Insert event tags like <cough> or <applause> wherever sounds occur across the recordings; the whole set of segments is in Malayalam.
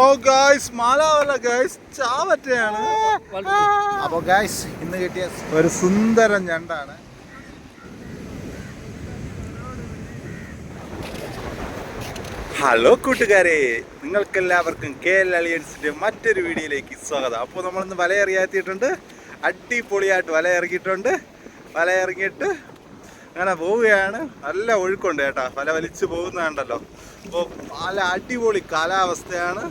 ഓ ഗായ്സ് മാലാവല്ല ഗായ്സ് ചാവറ്റയാണ്. അപ്പോൾ ഗായ്സ് ഇന്ന് കിട്ടിയ ഒരു സുന്ദര ഞണ്ടാണ്. ഹലോ കൂട്ടുകാരെ. നിങ്ങൾക്കെല്ലാവർക്കും കെ എൽ അലിയൻസിന്റെ മറ്റൊരു വീഡിയോയിലേക്ക് സ്വാഗതം. അപ്പോൾ നമ്മളിന്ന് വല ഇറങ്ങിയെത്തിയിട്ടുണ്ട് അടിപൊളിയായിട്ട് വല ഇറങ്ങിയിട്ടുണ്ട് വല ഇറങ്ങിയിട്ട് അങ്ങനെ പോവുകയാണ്. നല്ല ഒഴുക്കുണ്ട് കേട്ടോ. വല വലിച്ചു പോകുന്നതുണ്ടല്ലോ അപ്പോൾ നല്ല അടിപൊളി കാലാവസ്ഥയാണ്.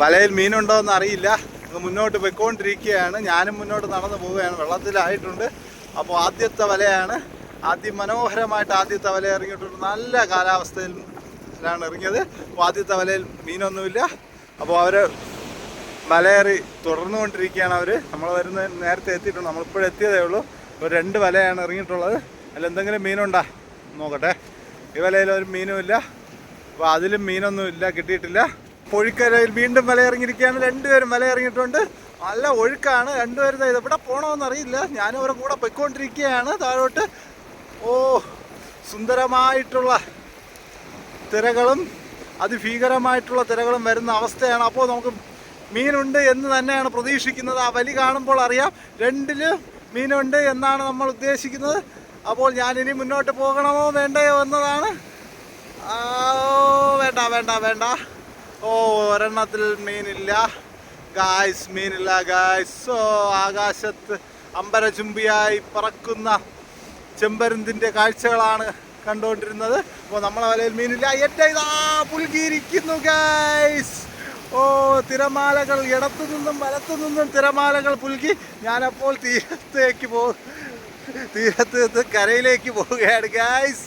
വലയിൽ മീനുണ്ടോ എന്ന് അറിയില്ല മുന്നോട്ട് പോയിക്കൊണ്ടിരിക്കുകയാണ്. ഞാനും മുന്നോട്ട് നടന്നു പോവുകയാണ്. വെള്ളത്തിലായിട്ടുണ്ട്. അപ്പോൾ ആദ്യത്തെ വലയാണ്. ആദ്യം മനോഹരമായിട്ട് ആദ്യത്തെ വല ഇറങ്ങിയിട്ടുണ്ട്. നല്ല കാലാവസ്ഥയിലാണ് ഇറങ്ങിയത്. അപ്പോൾ ആദ്യത്തെ വലയിൽ മീനൊന്നുമില്ല. അപ്പോൾ അവർ വലയേറി തുടർന്നുകൊണ്ടിരിക്കുകയാണ് അവർ. നമ്മൾ വരുന്ന നേരത്തെ എത്തിയിട്ടുണ്ട്. നമ്മളിപ്പോഴും എത്തിയതേ ഉള്ളൂ. ഒരു രണ്ട് വലയാണ് ഇറങ്ങിയിട്ടുള്ളത്. അതിൽ എന്തെങ്കിലും മീനുണ്ടാ? നോക്കട്ടെ. ഈ വലയിൽ ഒരു മീനുമില്ല. അപ്പോൾ അതിലും മീനൊന്നുമില്ല കിട്ടിയിട്ടില്ല. പൊഴിക്കരയിൽ വീണ്ടും മലയിറങ്ങിയിരിക്കുകയാണ്. രണ്ടുപേരും മലയിറങ്ങിയിട്ടുണ്ട്. നല്ല ഒഴുക്കാണ്. രണ്ടുപേരും ഇത് എവിടെ പോകണമെന്ന് അറിയില്ല. ഞാനും അവരുടെ കൂടെ പൊയ്ക്കൊണ്ടിരിക്കുകയാണ്. താഴോട്ട്. ഓ സുന്ദരമായിട്ടുള്ള തിരകളും അതിഭീകരമായിട്ടുള്ള തിരകളും വരുന്ന അവസ്ഥയാണ്. അപ്പോൾ നമുക്ക് മീനുണ്ട് എന്ന് തന്നെയാണ് പ്രതീക്ഷിക്കുന്നത്. ആ വലി കാണുമ്പോൾ അറിയാം. രണ്ടിൽ മീനുണ്ട് എന്നാണ് നമ്മൾ ഉദ്ദേശിക്കുന്നത്. അപ്പോൾ ഞാൻ ഇനി മുന്നോട്ട് പോകണമോ വേണ്ടയോ എന്നതാണ്. ഓ, വേണ്ട വേണ്ട വേണ്ട. ഓ ഒരെണ്ണത്തിൽ മീനില്ല. ഗായ്സ് മീനില്ല ഗായ്സ് ഓ ആകാശത്ത് അമ്പരചുംബിയായി പറക്കുന്ന ചെമ്പരുന്തിന്റെ കാഴ്ചകളാണ് കണ്ടുകൊണ്ടിരുന്നത്. അപ്പോൾ നമ്മളെ വലയിൽ മീനില്ല. എന്റെ ഇതാ പുൽകിയിരിക്കുന്നു ഗൈസ് ഓ തിരമാലകൾ ഇടത്തു നിന്നും വലത്തു നിന്നും തിരമാലകൾ പുൽകി. ഞാനപ്പോൾ തീരത്തേക്ക് പോ തീരത്ത് കരയിലേക്ക് പോവുകയാണ് ഗൈസ്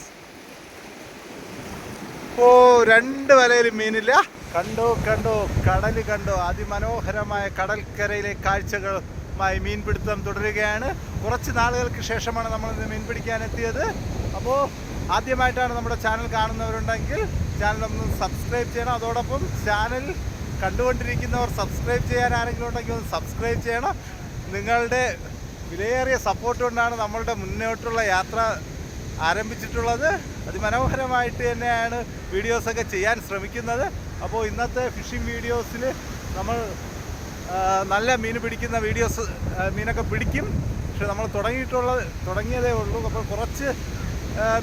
ഓ രണ്ട് വലയിലും മീനില്ല. കണ്ടോ കണ്ടോ കടൽ കണ്ടോ. അതിമനോഹരമായ കടൽക്കരയിലെ കാഴ്ചകളുമായി മീൻപിടുത്തം തുടരുകയാണ്. കുറച്ച് നാളുകൾക്ക് ശേഷമാണ് നമ്മൾ ഇന്ന് മീൻ പിടിക്കാൻ എത്തിയത് അപ്പോൾ ആദ്യമായിട്ടാണ് നമ്മുടെ ചാനൽ കാണുന്നവരുണ്ടെങ്കിൽ ചാനൽ ഒന്ന് സബ്സ്ക്രൈബ് ചെയ്യണം. അതോടൊപ്പം ചാനൽ കണ്ടുകൊണ്ടിരിക്കുന്നവർ സബ്സ്ക്രൈബ് ചെയ്യാൻ ആരെങ്കിലും ഉണ്ടെങ്കിൽ ഒന്ന് സബ്സ്ക്രൈബ് ചെയ്യണം. നിങ്ങളുടെ വിലയേറിയ സപ്പോർട്ട് കൊണ്ടാണ് നമ്മളുടെ മുന്നോട്ടുള്ള യാത്ര ആരംഭിച്ചിട്ടുള്ളത്. അതിമനോഹരമായിട്ട് തന്നെയാണ് വീഡിയോസൊക്കെ ചെയ്യാൻ ശ്രമിക്കുന്നത്. അപ്പോൾ ഇന്നത്തെ ഫിഷിംഗ് വീഡിയോസിൽ നമ്മൾ നല്ല മീൻ പിടിക്കുന്ന വീഡിയോസ് മീനൊക്കെ പിടിക്കും. പക്ഷെ നമ്മൾ തുടങ്ങിയിട്ടുള്ള തുടങ്ങിയതേ ഉള്ളൂ. അപ്പോൾ കുറച്ച്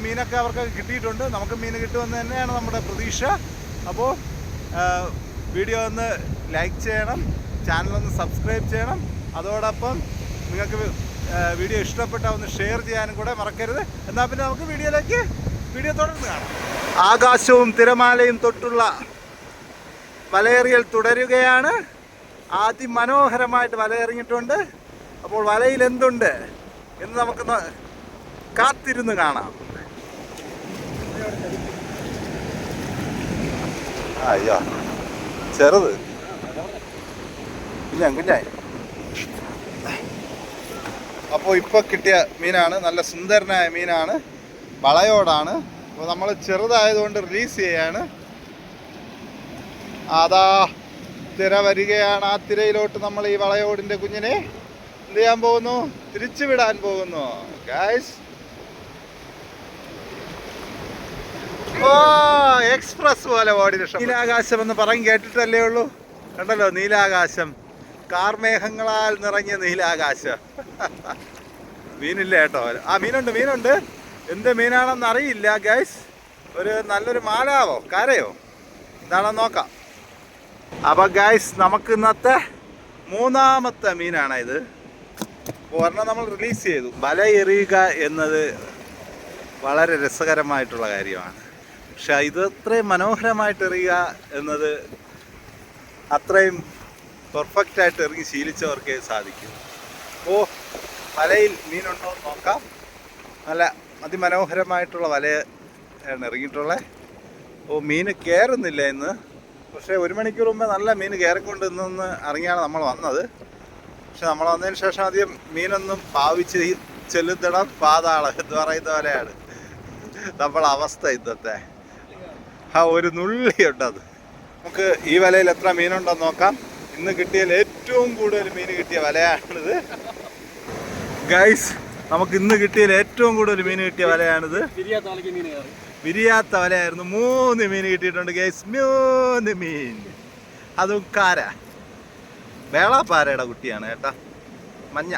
മീനൊക്കെ അവർക്ക് കിട്ടിയിട്ടുണ്ട്. നമുക്ക് മീൻ കിട്ടുമെന്ന് തന്നെയാണ് നമ്മുടെ പ്രതീക്ഷ. അപ്പോൾ വീഡിയോ ഒന്ന് ലൈക്ക് ചെയ്യണം. ചാനലൊന്ന് സബ്സ്ക്രൈബ് ചെയ്യണം. അതോടൊപ്പം നിങ്ങൾക്ക് വീഡിയോ ഇഷ്ടപ്പെട്ട ഒന്ന് ഷെയർ ചെയ്യാനും കൂടെ മറക്കരുത്. എന്നാൽ പിന്നെ നമുക്ക് വീഡിയോയിലേക്ക് വീഡിയോ തുടർന്ന് കാണാം. ആകാശവും തിരമാലയും തൊട്ടുള്ള വലയെറിയൽ തുടരുകയാണ്. അതിമനോഹരമായിട്ട് വലയെറിഞ്ഞിട്ടുണ്ട്. അപ്പോൾ വലയിൽ എന്തുണ്ട് എന്ന് നമുക്ക് കാത്തിരുന്ന് കാണാം. അയ്യോ. ചെറുത്. കുഞ്ഞാൻ കുഞ്ഞാൻ അപ്പോൾ ഇപ്പോൾ കിട്ടിയ മീനാണ്. നല്ല സുന്ദരനായ മീനാണ്. വളയോടാണ്. അപ്പോൾ നമ്മൾ ചെറുതായതുകൊണ്ട് റിലീസ് ചെയ്യാണ്. അതാ തിര വരികയാണ്. ആ തിരയിലോട്ട് നമ്മൾ ഈ വളയോടിന്റെ കുഞ്ഞിനെ എന്ത് ചെയ്യാൻ പോകുന്നു? തിരിച്ചു വിടാൻ പോകുന്നു. ഗായ്സ് ഓ എക്സ്പ്രസ് പോലെ ഓടി നീലാകാശം എന്ന് പറയും കേട്ടിട്ടല്ലേ ഉള്ളൂ. കണ്ടല്ലോ നീലാകാശം. കാർമേഘങ്ങളാൽ നിറഞ്ഞ നീലാകാശ. മീനില്ല കേട്ടോ. ആ മീനുണ്ട് മീനുണ്ട്. എന്ത് മീനാണെന്ന് അറിയില്ല ഗൈസ് ഒരു നല്ലൊരു മാലാവോ കരയോ? എന്താണെന്ന് നോക്കാം. അപ്പൊ ഗൈസ് നമുക്ക് ഇന്നത്തെ മൂന്നാമത്തെ മീനാണ് ഇത്. ഒരെണ്ണം നമ്മൾ റിലീസ് ചെയ്തു. വല എറിയുക എന്നത് വളരെ രസകരമായിട്ടുള്ള കാര്യമാണ്. പക്ഷെ ഇത് അത്രയും മനോഹരമായിട്ട് എറിയുക എന്നത് അത്രയും പെർഫെക്റ്റ് ആയിട്ട് ഇറങ്ങി ശീലിച്ചവർക്കേ സാധിക്കും. ഓ വലയിൽ മീനുണ്ടോ എന്ന് നോക്കാം. നല്ല അതിമനോഹരമായിട്ടുള്ള വലയാണ് ഇറങ്ങിയിട്ടുള്ളത്. ഓ മീൻ കയറുന്നില്ല ഇന്ന്. പക്ഷേ ഒരു മണിക്കൂർ മുമ്പേ നല്ല മീൻ കയറിക്കൊണ്ട് ഇന്നൊന്ന് ഇറങ്ങിയാണ് നമ്മൾ വന്നത്. പക്ഷെ നമ്മൾ വന്നതിന് ശേഷം ആദ്യം മീനൊന്നും പാവിച്ച് ഈ ചെല്ലുന്നിടം പാതാളം എന്ന് പറയുന്ന പോലെയാണ്. നമ്മളെ അവസ്ഥ ഇന്നത്തെ. ആ ഒരു നുള്ളിയുണ്ടത്. നമുക്ക് ഈ വലയിൽ എത്ര മീനുണ്ടെന്ന് നോക്കാം. ഇന്ന് കിട്ടിയ ഏറ്റവും കൂടുതൽ മീൻ കിട്ടിയ വലയാണിത്. ഗൈസ് നമുക്ക് ഇന്ന് കിട്ടിയ ഏറ്റവും കൂടുതൽ മീൻ കിട്ടിയ വലയാണിത്. വിരിയാത്ത വലയായിരുന്നു. മൂന്ന് മീൻ കിട്ടിയിട്ടുണ്ട് ഗൈസ് മൂന്ന് മീൻ. അതും കാര. വേളാപ്പാരയുടെ കുട്ടിയാണ് കേട്ടാ. മഞ്ഞ.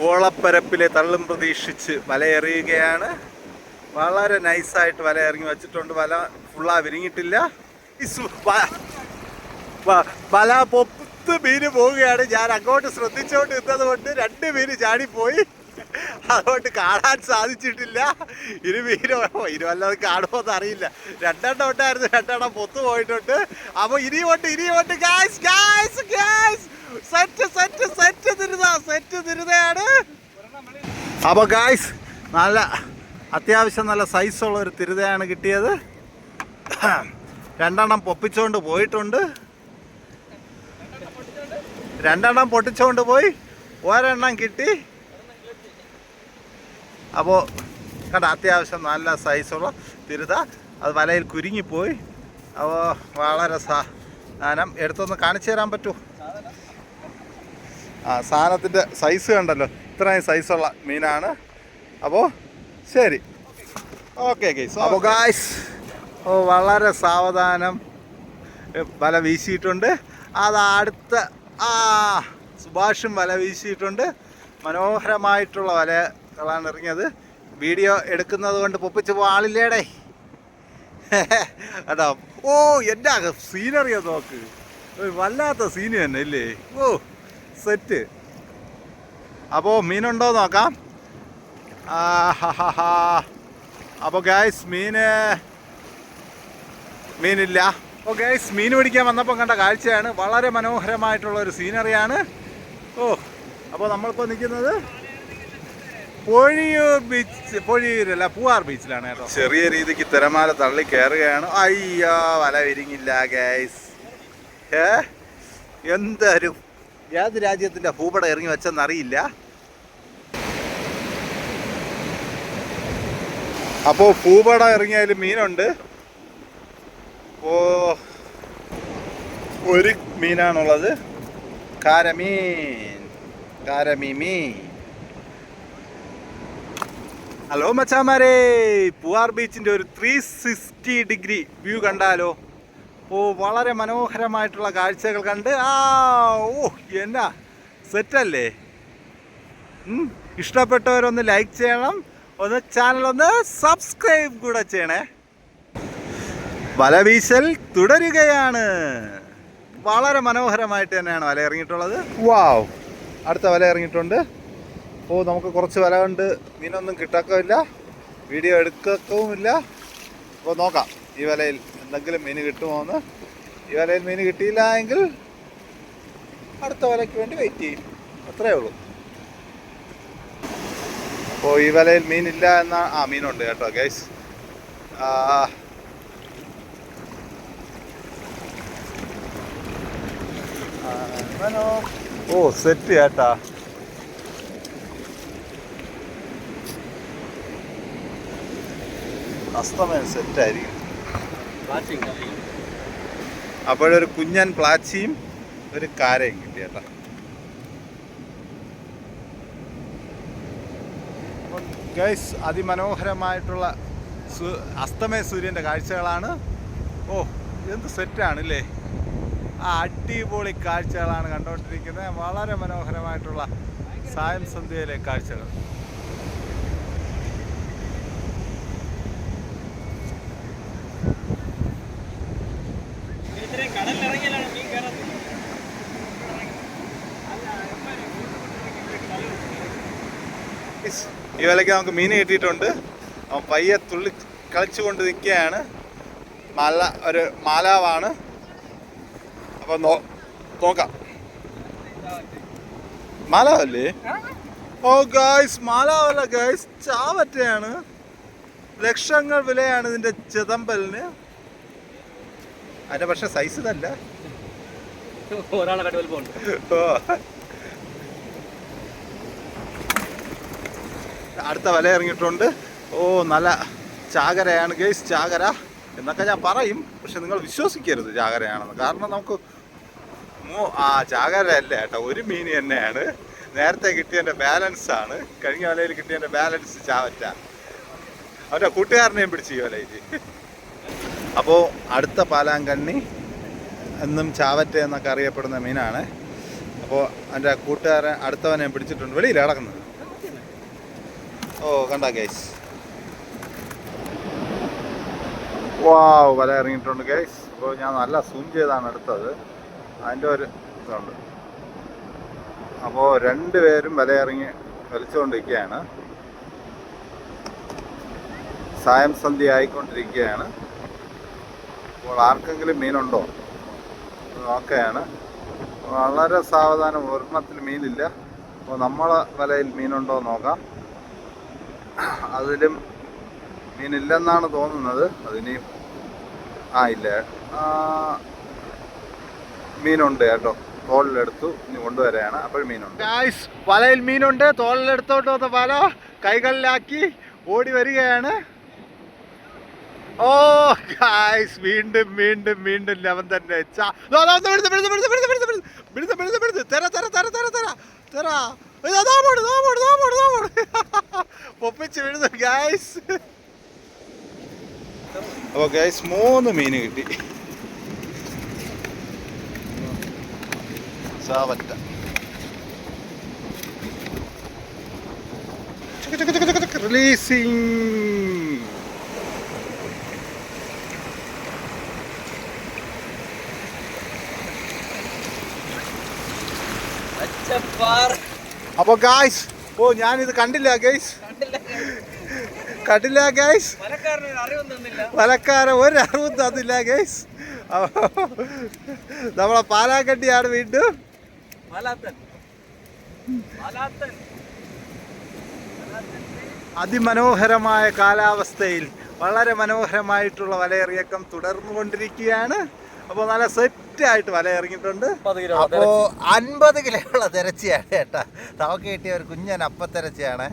ഓളപ്പരപ്പിലെ തള്ളും പ്രതീക്ഷിച്ച് വലയെറിയുകയാണ്. വളരെ നൈസായിട്ട് വല ഇറങ്ങി വെച്ചിട്ടുണ്ട് വല ഫുള്ളാ വിരിങ്ങിട്ടില്ല വല പൊപ്പ് പൊത്ത് മീന് പോവുകയാണ്. ഞാൻ അങ്ങോട്ട് ശ്രദ്ധിച്ചുകൊണ്ട് നിന്നത് കൊണ്ട് രണ്ട് മീന് ചാടിപ്പോയി. അതുകൊണ്ട് കാണാൻ സാധിച്ചിട്ടില്ല. ഇരു മീനോ ഇരു വല്ലതും കാണുമോ എന്ന് അറിയില്ല രണ്ടെണ്ണം ഉണ്ടായിരുന്നു. രണ്ടെണ്ണം പൊത്തു പോയിട്ടുണ്ട്. അപ്പൊ ഇനിയുമുണ്ട് ഇനിയുമുണ്ട് ഗായ്സ് ഗായ്സ് ഗായ്സ് ഗായ്സ് നല്ല അത്യാവശ്യം നല്ല സൈസുള്ള ഒരു തിരുതയാണ് കിട്ടിയത്. രണ്ടെണ്ണം പൊപ്പിച്ചുകൊണ്ട് പോയിട്ടുണ്ട്. രണ്ടെണ്ണം പൊട്ടിച്ചുകൊണ്ട് പോയി. ഒരെണ്ണം കിട്ടി. അപ്പോൾ കണ്ട അത്യാവശ്യം നല്ല സൈസുള്ള തിരുത. അത് വലയിൽ കുരുങ്ങിപ്പോയി. അപ്പോൾ വളരെ സാധനം. എടുത്തൊന്ന് കാണിച്ചു തരാൻ പറ്റുമോ ആ സാധനത്തിന്റെ സൈസ് കണ്ടല്ലോ. ഇത്രയും സൈസുള്ള മീനാണ്. അപ്പോൾ ശരി. ഓക്കെ ഗൈസ് അപ്പോൾ ഗായ്സ് ഓ വളരെ സാവധാനം വല വീശിയിട്ടുണ്ട്. അത് അടുത്ത ആ സുഭാഷും വല വീശിയിട്ടുണ്ട്. മനോഹരമായിട്ടുള്ള വലകളാണ് ഇറങ്ങിയത്. വീഡിയോ എടുക്കുന്നത് കൊണ്ട് പൊപ്പിച്ച് പോകാൻ <laughs> അതാ ഓ എന്റെ സീനറിയോ നോക്ക്. വല്ലാത്ത സീന് തന്നെ ഇല്ലേ? ഓ സെറ്റ് അപ്പോൾ മീനുണ്ടോ നോക്കാം. അപ്പോൾ ഗായ്സ് മീന് മീനില്ല. അപ്പോൾ ഗൈസ് മീൻ പിടിക്കാൻ വന്നപ്പോൾ കണ്ട കാഴ്ചയാണ്. വളരെ മനോഹരമായിട്ടുള്ള ഒരു സീനറിയാണ് ഓ അപ്പോൾ നമ്മളിപ്പോൾ നിൽക്കുന്നത് പൊഴിയൂർ ബീച്ച് പൊഴിയൂരല്ല പൂവാർ ബീച്ചിലാണ് കേട്ടോ. ചെറിയ രീതിക്ക് തിരമാല തള്ളി കയറുകയാണ്. അയ്യോ വല വിരിങ്ങില്ല ഗൈസ് ഏ? എന്തൊരു ഏത് രാജ്യത്തിന്റെ ഭൂപടം ഇറങ്ങി വെച്ചെന്നറിയില്ല അപ്പോൾ ഭൂപടം ഇറങ്ങിയാലും മീനുണ്ട്. ഓ ഒരു മീനാണുള്ളത്. കാരമീൻ. കാരമീ മീൻ ഹലോ മച്ചാമാരെ പൂവാർ ബീച്ചിന്റെ ഒരു ത്രീ സിക്സ്റ്റി ഡിഗ്രി വ്യൂ കണ്ടാലോ? ഓ വളരെ മനോഹരമായിട്ടുള്ള കാഴ്ചകൾ കണ്ട് ആ ഓ എന്നാ സെറ്റല്ലേ? ഇഷ്ടപ്പെട്ടവരൊന്ന് ലൈക്ക് ചെയ്യണം ഒന്ന് ചാനൽ ഒന്ന് സബ്സ്ക്രൈബ് കൂടെ ചെയ്യണേ. വല വീശൽ തുടരുകയാണ്. വളരെ മനോഹരമായിട്ട് തന്നെയാണ് വല ഇറങ്ങിയിട്ടുള്ളത്. വാവ്. അടുത്ത വല ഇറങ്ങിയിട്ടുണ്ട്. ഓ നമുക്ക് കുറച്ച് വല കൊണ്ട് മീനൊന്നും കിട്ടക്കമില്ല വീഡിയോ എടുക്കുമില്ല അപ്പോൾ നോക്കാം ഈ വലയിൽ എന്തെങ്കിലും മീൻ കിട്ടുമോ എന്ന് ഈ വലയിൽ മീൻ കിട്ടിയില്ല എങ്കിൽ അടുത്ത വലയ്ക്ക് വേണ്ടി വെയിറ്റ് ചെയ്യും. അത്രയേ ഉള്ളൂ. അപ്പോൾ ഈ വലയിൽ മീനില്ല എന്ന ആ മീനുണ്ട് കേട്ടോ ഗൈസ് ആ മനോ ഓ സെറ്റ് ചേട്ടാ. അസ്തമയം സെറ്റായിരിക്കും അപ്പോഴൊരു കുഞ്ഞൻ പ്ലാച്ചിയും ഒരു കാരയും കിട്ടി ചേട്ടാ. ഗൈസ് അതിമനോഹരമായിട്ടുള്ള അസ്തമയ സൂര്യന്റെ കാഴ്ചകളാണ്. ഓ എന്ത് സെറ്റാണ് അല്ലേ ആ അടിപൊളി കാഴ്ചകളാണ് കണ്ടുകൊണ്ടിരിക്കുന്നത് വളരെ മനോഹരമായിട്ടുള്ള സായം സന്ധ്യയിലെ കാഴ്ചകൾ. ഈ വിലയ്ക്ക് നമുക്ക് മീൻ കിട്ടിയിട്ടുണ്ട്. അവൻ പയ്യെ തുള്ളി കളിച്ചുകൊണ്ട് നിൽക്കുകയാണ്. മല ഒരു മാലാവാണ്. അപ്പം നോക്കാം. മാലാവല്ലേ ഓ ഗായ്സ് മാലാവല്ല ഗായ്സ് ചാവറ്റയാണ്. ലക്ഷങ്ങൾ വിലയാണ് ഇതിന്റെ ചിതമ്പലിന്. അതിന്റെ പക്ഷെ സൈസ് ഇതല്ല. അടുത്ത വില ഇറങ്ങിയിട്ടുണ്ട്. ഓ നല്ല ചാകരയാണ് ഗേസ് ചാകര. എന്നൊക്കെ ഞാൻ പറയും പക്ഷെ നിങ്ങൾ വിശ്വസിക്കരുത് ചാകരയാണെന്ന്. കാരണം നമുക്ക് മൂ ആ ചാകര അല്ല കേട്ടോ ഒരു മീൻ തന്നെയാണ്. നേരത്തെ കിട്ടിയതിന്റെ ബാലൻസ് ആണ്. കഴിഞ്ഞ വലയിൽ കിട്ടിയതിന്റെ ബാലൻസ് ചാവറ്റ. അവന്റെ കൂട്ടുകാരനെയും പിടിച്ച് വലയിട്ട് അപ്പോൾ അടുത്ത പാലാങ്കണ്ണി എന്നും ചാവറ്റ എന്നൊക്കെ അറിയപ്പെടുന്ന മീനാണ്. അപ്പോൾ എന്റെ കൂട്ടുകാരൻ അടുത്തവനെ പിടിച്ചിട്ടുണ്ട്. വെളിയിൽ കിടക്കുന്നത് ഓ കണ്ട ഗൈസ് വാവ് വല ഇറങ്ങിയിട്ടുണ്ട് ഗൈസ് അപ്പോൾ ഞാൻ നല്ല സൂം ചെയ്താണ് എടുത്തത്. അതിന്റെ ഒരു ഇതുണ്ട്. അപ്പോൾ രണ്ടുപേരും ഇറങ്ങി വലിച്ചുകൊണ്ടിരിക്കുകയാണ്. സായം സന്ധ്യ ആയിക്കൊണ്ടിരിക്കുകയാണ്. അപ്പോൾ ആർക്കെങ്കിലും മീനുണ്ടോ? നോക്കുകയാണ്. വളരെ സാവധാനം ഒരെണ്ണത്തിൽ മീനില്ല. അപ്പോൾ നമ്മളെ വലയിൽ മീനുണ്ടോ നോക്കാം. അതിലും മീനില്ലെന്നാണ് തോന്നുന്നത്. അതിനെയും ആ ഇല്ല. മീനുണ്ട് കേട്ടോ. തോളിലെടുത്തു. ഇനി കൊണ്ടുവരാണ് അപ്പോഴും മീനുണ്ട്. ഗായ്സ് വലയിൽ മീനുണ്ട്. തോളിലെടുത്തോട്ട് വന്ന വല കൈകളിലാക്കി ഓടി വരികയാണ്. ഓ ഗായ്സ് വീണ്ടും വീണ്ടും വീണ്ടും ലെവൻ തന്നെ. ചാ. ദോ, ഗായ്സ് ദോ, പിടിച്ച്, പിടിച്ച്, പിടിച്ച്, പിടിച്ച്, പിടിച്ച്, പിടിച്ച്, പിടിച്ച്, പിടിച്ച്, പിടിച്ച്. തെര, തെര, തെര, തെര, തെര, തെര. ഇതാ, ദാ പോണ്, ദാ പോണ്, ദാ പോണ്, ദാ പോണ്. പൊപ്പിച്ച് വിടുന്നു ഗായ്സ് അപ്പോൾ ഗായ്സ് മൂന്ന് മീൻ കിട്ടി സാവറ്റ റിലീസിങ് അച്ചപ്പാർ. അപ്പോൾ ഗായ്സ് ഓ ഞാനിത് കണ്ടില്ല ഗൈസ് കണ്ടില്ല. കണ്ടില്ല. ഗൈസ് വലക്കാരൻ ഒരു അറിവും തന്നില്ല. ഗൈസ് നമ്മളെ പാലാക്കട്ടിയാണ് വീണ്ടും. അതിമനോഹരമായ കാലാവസ്ഥയിൽ വളരെ മനോഹരമായിട്ടുള്ള വലയിറക്കം തുടർന്നു കൊണ്ടിരിക്കുകയാണ് അപ്പോൾ നല്ല സെറ്റായിട്ട് വല ഇറങ്ങിയിട്ടുണ്ട് അപ്പോൾ അൻപത് കിലോയുള്ള തിരച്ചിയാണ് ചേട്ടാ തവക്ക് കിട്ടിയ ഒരു കുഞ്ഞൻ അപ്പത്തിരച്ചിയാണ്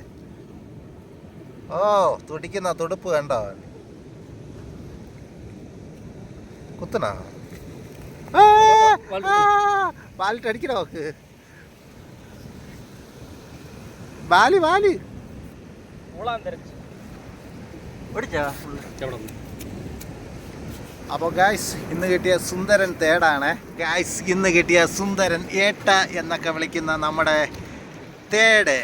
ഓ തുടിക്കുന്ന തുടുപ്പ് കണ്ടോ? കുത്തണോ? ബാലിട്ട് അടിക്കണോ നോക്ക് തിരച്ചു ഓടിച്ചാ? അപ്പോൾ ഗായ്സ് ഇന്ന് കിട്ടിയ സുന്ദരൻ തേടാണ്. ഗായ്സ് ഇന്ന് കിട്ടിയ സുന്ദരൻ ഏട്ട എന്നൊക്കെ വിളിക്കുന്ന നമ്മുടെ തേട്.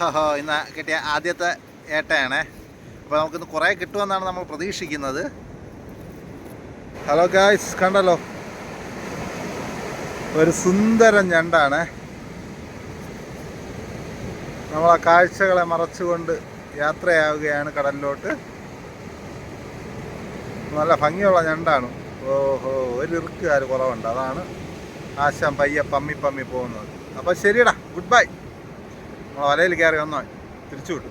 ഹോ ഇന്ന് കിട്ടിയ ആദ്യത്തെ ഏട്ടയാണ്. അപ്പോൾ നമുക്കിന്ന് കുറേ കിട്ടുമെന്നാണ് നമ്മൾ പ്രതീക്ഷിക്കുന്നത്. ഹലോ ഗായ്സ് കണ്ടല്ലോ. ഒരു സുന്ദര ഞണ്ടാണ്. നമ്മളെ കാഴ്ചകളെ മറച്ചുകൊണ്ട് യാത്രയാവുകയാണ് കടലിലോട്ട്. നല്ല ഭംഗിയുള്ള ഞണ്ടാണ്. ഓഹോ ഒരു ഇറുക്കുകാർ കുറവുണ്ട്. അതാണ് ആശാൻ പയ്യെ പമ്മി പമ്മി പോകുന്നത്. അപ്പോൾ ശരിയടാ ഗുഡ് ബൈ നമ്മളെ വലയിൽ കയറി വന്നോ. തിരിച്ചു വിട്ടു.